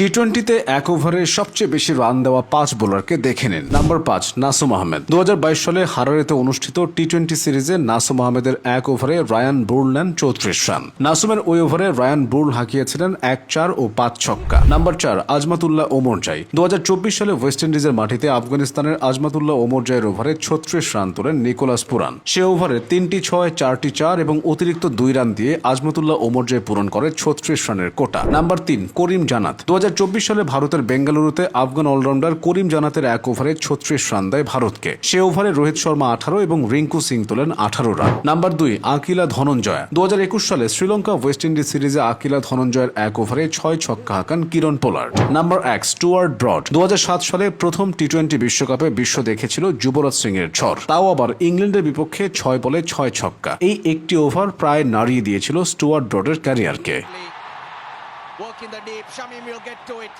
টি টোয়েন্টিতে এক ওভারে সবচেয়ে বেশি রান দেওয়া পাঁচ বোলারকে দেখে নিন। নাম্বার পাঁচ, নাসুম আহমেদ। দু হাজার বাইশ সালে হারারেতে অনুষ্ঠিত টি টোয়েন্টি সিরিজে নাসুম আহমেদের এক ওভারে রায়ান বুল নেন চৌত্রিশ রান। নাসুমের ওই ওভারে রায়ান বুল হাঁকিয়েছিলেন এক চার ও পাঁচ ছক্কা। নাম্বার চার, আজমাতুল্লাহ ওমরজাই দু হাজার চব্বিশ সালে ওয়েস্ট ইন্ডিজের মাটিতে আফগানিস্তানের আজমাতুল্লাহ ওমর ওমরজাইয়ের ওভারে ছত্রিশ রান তোলেন নিকোলাস পুরান। সে ওভারে তিনটি ছয়, চারটি চার এবং অতিরিক্ত দুই রান দিয়ে আজমতুল্লাহ ওমরজয় পূরণ করে ছত্রিশ রানের কোটা। নাম্বার তিন, করিম জানাত। দু সালে ভারতের বেঙ্গালুরুতে আফগান অলরাউন্ডার করিম জানাতের এক ওভারে ছত্রিশ রান দেয় ভারতকে। সে ওভারে রোহিত শর্মা আঠারো এবং রিঙ্কু সিং তোলেন আঠারো রান। নাম্বার দুই, আকিলা ধনঞ্জয়। দু হাজার একুশ সালে শ্রীলঙ্কা ওয়েস্ট ইন্ডিজ সিরিজে আকিলা ধনঞ্জয়ের এক ওভারে ছয় ছক্কা হাঁকান কিরণ পোলার্ড। নাম্বার এক স্টুয়ার্ড ব্রড। দু হাজার সাত সালে প্রথম টি টোয়েন্টি বিশ্বকাপে বিশ্ব দেখেছিল যুবরাজ সিং এর ঝড়। তাও আবার ইংল্যান্ডের বিপক্ষে ছয় বলে ছয় ছক্কা। এই একটি ওভার প্রায় নাড়িয়ে দিয়েছিল স্টুয়ার্ড ব্রডের ক্যারিয়ারকে। Work in the deep. Shamim will get to it.